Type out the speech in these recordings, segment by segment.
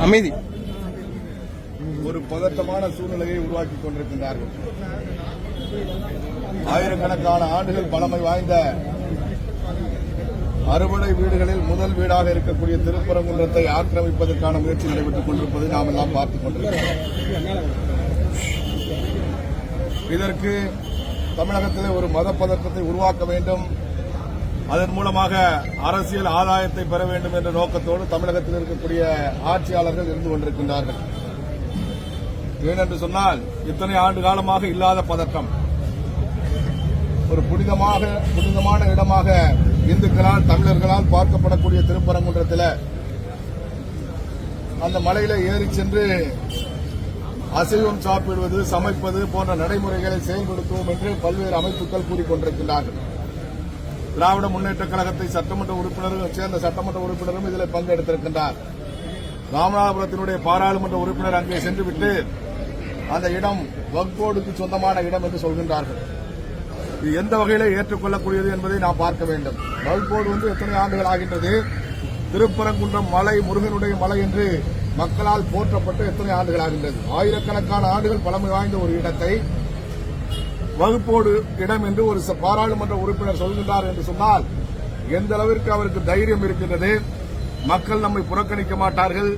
அமைதி. ஒரு பதட்டமான சூழ்நிலையை உருவாக்கி கொண்டிருக்கின்றார்கள். ஆயிரக்கணக்கான ஆண்டுகள் பழமை வாய்ந்த அறுபடை வீடுகளில் முதல் வீடாக இருக்கக்கூடிய திருப்பரங்குன்றத்தை ஆக்கிரமிப்பதற்கான முயற்சி நடைபெற்றுக் கொண்டிருப்பதை நாம் எல்லாம் பார்த்துக் கொண்டிருக்கிறோம். இதற்கு தமிழகத்திலே ஒரு மத பதற்றத்தை உருவாக்க வேண்டும். அதன் மூலமாக அரசியல் ஆதாயத்தை பெற வேண்டும் என்ற நோக்கத்தோடு தமிழகத்தில் இருக்கக்கூடிய ஆட்சியாளர்கள் இருந்து கொண்டிருக்கின்றார்கள். ஏனென்று சொன்னால் இத்தனை ஆண்டு காலமாக இல்லாத பதற்றம். ஒரு புனிதமாக புனிதமான இடமாக இந்துக்களால் தமிழர்களால் பார்க்கப்படக்கூடிய திருப்பரங்குன்றத்தில் அந்த மலையில ஏறி சென்று அசைவம் சாப்பிடுவது சமைப்பது போன்ற நடைமுறைகளை செயல்படுத்துவோம் என்று பல்வேறு அமைப்புகள் கூறிக்கொண்டிருக்கின்றார்கள். திராவிட முன்னேற்ற கழகத்தை சட்டமன்ற உறுப்பினரும் சேர்ந்த சட்டமன்ற உறுப்பினரும் இதில் பங்கெடுத்திருக்கின்றார். ராமநாதபுரத்தினுடைய பாராளுமன்ற உறுப்பினர் அங்கே சென்றுவிட்டு அந்த இடம் வக்போர்டுக்கு சொந்தமான இடம் என்று சொல்கின்றார்கள். இது எந்த வகையில ஏற்றுக்கொள்ளக்கூடியது என்பதை நாம் பார்க்க வேண்டும். வக்போர்டு வந்து எத்தனை ஆண்டுகள் ஆகின்றது? திருப்பரங்குன்றம் மலை முருகனுடைய மலை என்று மக்களால் போற்றப்பட்டு எத்தனை ஆண்டுகள் ஆகின்றது ஆயிரக்கணக்கான ஆண்டுகள் பழமை வாய்ந்த ஒரு இடத்தை வகுப்போடு இடம் என்று ஒரு ச- பாராளுமன்ற உறுப்பினர் சொல்கின்றார் என்று சொன்னால் எந்த அளவிற்கு அவருக்கு தைரியம் இருக்கின்றது? மக்கள் நம்மை புறக்கணிக்க மாட்டார்கள்.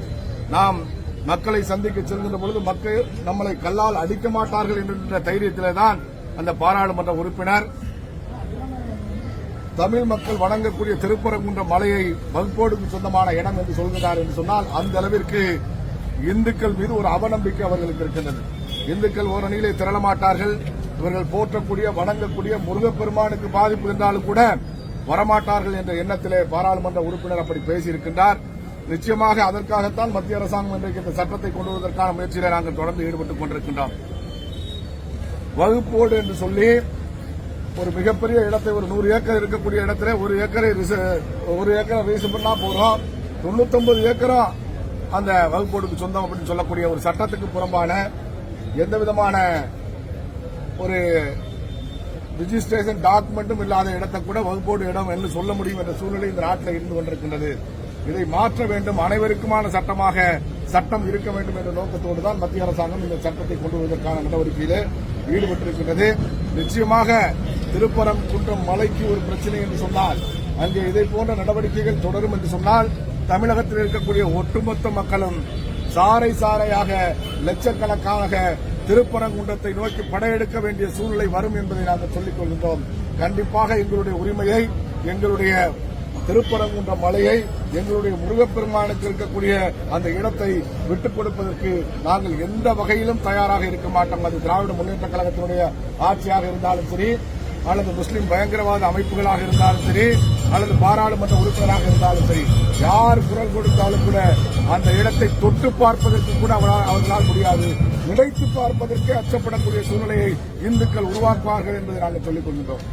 நாம் மக்களை சந்திக்க செல்கின்ற பொழுது மக்கள் நம்மளை கல்லால் அடிக்க மாட்டார்கள் என்கின்ற தைரியத்திலே தான் அந்த பாராளுமன்ற உறுப்பினர் தமிழ் மக்கள் வணங்கக்கூடிய திருப்பரங்குன்ற மலையை வகுப்போடுக்கு சொந்தமான இடம் என்று சொல்கிறார் என்று சொன்னால் அந்த அளவிற்கு இந்துக்கள் மீது ஒரு அவநம்பிக்கை அவர்களுக்கு இருக்கின்றது. இந்துக்கள் ஓரணியிலே திரளமாட்டார்கள். இவர்கள் போற்றக்கூடிய வணங்கக்கூடிய முருகப்பெருமானுக்கு பாதிப்பு என்றாலும் கூட வரமாட்டார்கள் என்ற எண்ணத்திலே பாராளுமன்ற உறுப்பினர் அப்படி பேசியிருக்கின்றார். நிச்சயமாக அதற்காகத்தான் மத்திய அரசாங்கம் இன்றைக்கு இந்த சட்டத்தை கொண்டு வருவதற்கான முயற்சியிலே நாங்கள் தொடர்ந்து ஈடுபட்டுக் கொண்டிருக்கின்றோம். வகுப்போடு என்று சொல்லி ஒரு மிகப்பெரிய இடத்தை ஒரு நூறு ஏக்கர் இருக்கக்கூடிய இடத்துல ஒரு ஏக்கரை ஒரு ஏக்கரை ரீசன் பண்ணா போறோம் தொண்ணூத்தொன்பது ஏக்கரும் அந்த வகுப்போடுக்கு சொந்தம் அப்படின்னு சொல்லக்கூடிய ஒரு சட்டத்துக்கு புறம்பான எந்த விதமான ஒரு ரிஜிஸ்ட்ரேஷன் டாக்குமெண்ட்டும் இல்லாத இடத்தை கூட வகுப்போடு இடம் என்று சொல்ல முடியும் என்ற சூழ்நிலை இந்த நாட்டில் இருந்து கொண்டிருக்கின்றது. இதை மாற்ற வேண்டும். அனைவருக்குமான சட்டமாக சட்டம் இருக்க வேண்டும் என்ற நோக்கத்தோடு தான் மத்திய அரசாங்கம் இந்த சட்டத்தை கொண்டு வருவதற்கான நடவடிக்கையில் ஈடுபட்டிருக்கின்றது. நிச்சயமாக திருப்பரங்குன்றம் மலைக்கு ஒரு பிரச்சனை என்று சொன்னால் அங்கே இதை போன்ற நடவடிக்கைகள் தொடரும் என்று சொன்னால் தமிழகத்தில் இருக்கக்கூடிய ஒட்டுமொத்த மக்களும் சாறை சாறையாக லட்சக்கணக்காக திருப்பரங்குன்றத்தை நோக்கி படையெடுக்க வேண்டிய சூழ்நிலை வரும் என்பதை நாங்கள் சொல்லிக் கொள்கின்றோம். கண்டிப்பாக எங்களுடைய உரிமையை எங்களுடைய திருப்பரங்குன்ற மலையை எங்களுடைய முருகப்பெருமானுக்கு இருக்கக்கூடிய அந்த இடத்தை விட்டுக் கொடுப்பதற்கு நாங்கள் எந்த வகையிலும் தயாராக இருக்க மாட்டோம். அது திராவிட முன்னேற்ற கழகத்தினுடைய ஆட்சியாக இருந்தாலும் சரி அல்லது முஸ்லீம் பயங்கரவாத அமைப்புகளாக இருந்தாலும் சரி அல்லது பாராளுமன்ற உறுப்பினராக இருந்தாலும் சரி யார் குரல் கொடுத்தாலும் கூட அந்த இடத்தை தொட்டு பார்ப்பதற்கு கூட அவரால் அவர்களால் முடியாது. நினைத்து பார்ப்பதற்கு அச்சப்படக்கூடிய சூழ்நிலையை இந்துக்கள் உருவாக்குவார்கள் என்பதை நாங்கள் சொல்லிக் கொள்கின்றோம்.